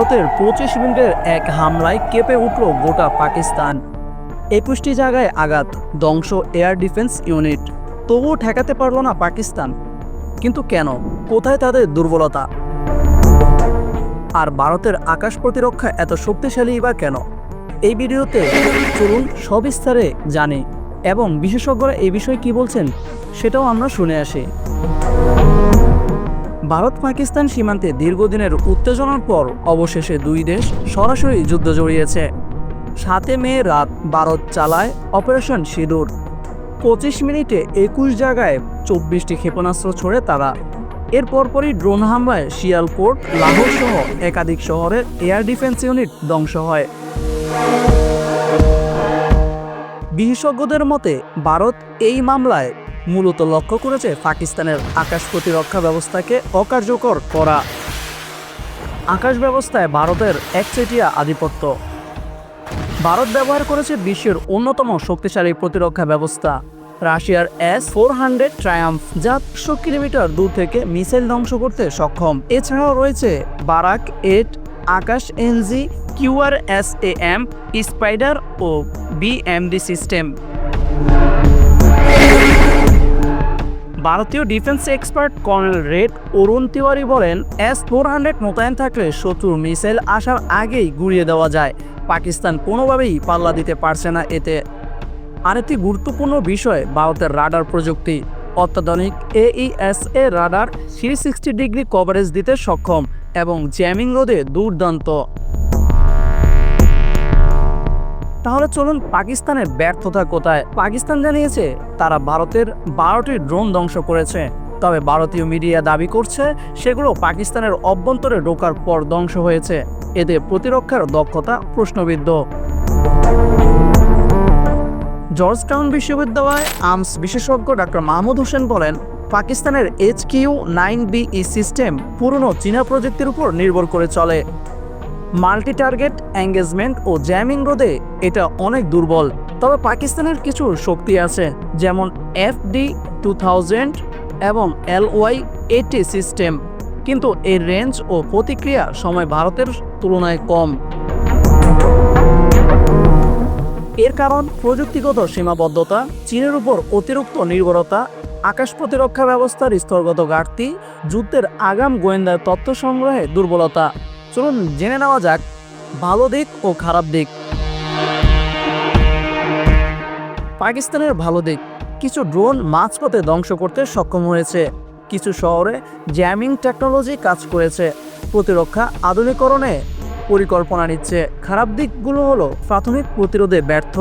ভারতের পঁচিশ মিনিটের এক হামলায় কেঁপে উঠল গোটা পাকিস্তান। একুশটি জায়গায় আঘাত, ধ্বংস এয়ার ডিফেন্স ইউনিট। তবুও ঠেকাতে পারল না পাকিস্তান। কিন্তু কেন? কোথায় তাদের দুর্বলতা? আর ভারতের আকাশ প্রতিরক্ষা এত শক্তিশালী বা কেন? এই ভিডিওতে চলুন সবিস্তারে জানি এবং বিশেষজ্ঞরা এই বিষয়ে কি বলছেন সেটাও আমরা শুনে আসি। ভারত পাকিস্তান সীমান্তে দীর্ঘদিনের উত্তেজনার পর অবশেষে দুই দেশ সরাসরি যুদ্ধ জড়িয়েছে। সাতে মে রাত ভারত চালায় অপারেশন সিঁদুর। পঁচিশ মিনিটে একুশ জায়গায় চব্বিশটি ক্ষেপণাস্ত্র ছড়ে তারা। এর পরপরই ড্রোন হামলায় শিয়ালকোট লাহোর সহ একাধিক শহরের এয়ার ডিফেন্স ইউনিট ধ্বংস হয়। বিশেষজ্ঞদের মতে, ভারত এই মামলায় মূলত লক্ষ্য করেছে পাকিস্তানের আকাশ প্রতিরক্ষা ব্যবস্থাকে অকার্যকর করা। আকাশ ব্যবস্থায় ভারতের একচেটিয়া আধিপত্য। ভারত ব্যবহার করেছে বিশ্বের অন্যতম শক্তিশালী প্রতিরক্ষা ব্যবস্থা। রাশিয়ার এস ফোর হান্ড্রেড ট্রায়াম্ফ, যা একশো কিলোমিটার দূর থেকে মিসাইল ধ্বংস করতে সক্ষম। এছাড়াও রয়েছে Barak eight Akash NG QR S A M, spider O BMD system. ভারতীয় ডিফেন্স এক্সপার্ট কর্নেল রেড অরুণ তিওয়ারি বলেন এস ফোর হান্ড্রেড মোতায়েন থাকলে শত্রুর মিসাইল আসার আগেই গুড়িয়ে দেওয়া যায়। পাকিস্তান কোনোভাবেই পাল্লা দিতে পারছে না এতে। আরেকটি গুরুত্বপূর্ণ বিষয়, ভারতের রাডার প্রযুক্তি। অত্যাধুনিক AES A radar three sixty degree coverage দিতে সক্ষম এবং জ্যামিং রোধে দুর্দান্ত। তাহলে চলুন পাকিস্তানের ব্যর্থতা কোথায়? পাকিস্তান জানিয়েছে তারা ভারতের বারোটি ড্রোন ধ্বংস করেছে। তবে ভারতীয় মিডিয়া দাবি করছে, সেগুলো পাকিস্তানের অভ্যন্তরে ঢোকার পর ধ্বংস হয়েছে। এতে প্রতিরক্ষার দক্ষতা প্রশ্নবিদ্ধ। জর্জ টাউন বিশ্ববিদ্যালয় আর্মস বিশেষজ্ঞ ডক্টর মাহমুদ হোসেন বলেন, পাকিস্তানের H Q nine BE system পুরনো চীনা প্রযুক্তির উপর নির্ভর করে চলে। মাল্টি টার্গেট এঙ্গেজমেন্ট ও জ্যামিং রোধে এটা অনেক দুর্বল। তবে পাকিস্তানের কিছু শক্তি আছে, যেমন এফডি টু থাউজেন্ড এবং এলওয়াই এইটি সিস্টেম। কিন্তু এর রেঞ্জ ও প্রতিক্রিয়া সময় ভারতের তুলনায় কম। এর কারণ প্রযুক্তিগত সীমাবদ্ধতা, চীনের উপর অতিরিক্ত নির্ভরতা, আকাশ প্রতিরক্ষা ব্যবস্থার স্তরগত ঘাটতি, যুদ্ধের আগাম গোয়েন্দা তথ্য সংগ্রহে দুর্বলতা। চলুন জেনে নেওয়া যাক, ভালো দিক ও খারাপ দিক। পাকিস্তানের ভালো দিক, কিছু ড্রোন মাঝপথে ধ্বংস করতে সক্ষম হয়েছে। কিছু শহরে জ্যামিং টেকনোলজি কাজ করেছে। প্রতিরক্ষা আধুনিকরণে পরিকল্পনা নিচ্ছে। খারাপ দিকগুলো হলো প্রাথমিক প্রতিরোধে ব্যর্থ।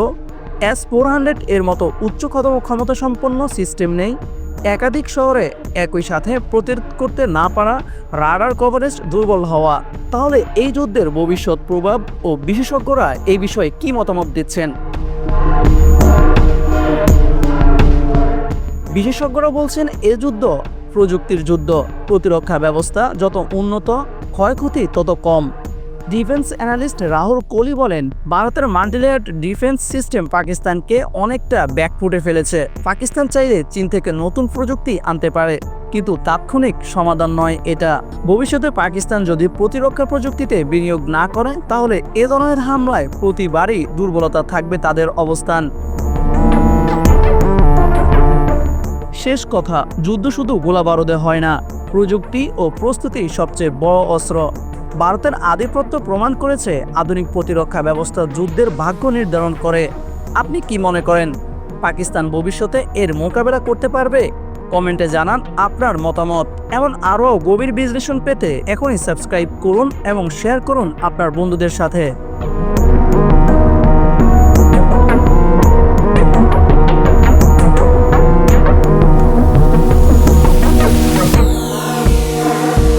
এস ফোর হান্ড্রেড এর মতো উচ্চ ক্ষমতা সম্পন্ন সিস্টেম নেই। একাধিক শহরে একই সাথে প্রতিরোধ করতে না পারা রাডার কভারেজ দুর্বল হওয়া। তাহলে এই যুদ্ধের ভবিষ্যৎ প্রভাব ও বিশেষজ্ঞরা এই বিষয়ে কি মতামত দিচ্ছেন? বিশেষজ্ঞরা বলছেন, এ যুদ্ধ প্রযুক্তির যুদ্ধ। প্রতিরক্ষা ব্যবস্থা যত উন্নত, ক্ষয়ক্ষতি তত কম। ডিফেন্স অ্যানালিস্ট রাহুল কোহলি বলেন, ভারতের মাল্টিলেয়ার্ড ডিফেন্স সিস্টেম পাকিস্তানকে অনেকটা ব্যাকফুটে ফেলেছে। পাকিস্তান চাইলে চীন থেকে নতুন প্রযুক্তি আনতে পারে। কিন্তু তাৎক্ষণিক সমাধান নয় এটা। ভবিষ্যতে পাকিস্তান যদি প্রতিরক্ষা প্রযুক্তিতে বিনিয়োগ না করে, তাহলে এ ধরনের হামলায় প্রতিবারই দুর্বলতা থাকবে তাদের অবস্থান। শেষ কথা, যুদ্ধ শুধু গোলাবারুদে হয় না, প্রযুক্তি ও প্রস্তুতি সবচেয়ে বড় অস্ত্র। ভারতের আধিপত্য প্রমাণ করেছে, আধুনিক প্রতিরক্ষা ব্যবস্থা যুদ্ধের ভাগ্য নির্ধারণ করে। আপনি কি মনে করেন, পাকিস্তান ভবিষ্যতে এর মোকাবেলা করতে পারবে? কমেন্টে জানান আপনার মতামত। এমন আরও গভীর বিশ্লেষণ পেতে এখনই সাবস্ক্রাইব করুন এবং শেয়ার করুন আপনার বন্ধুদের সাথে।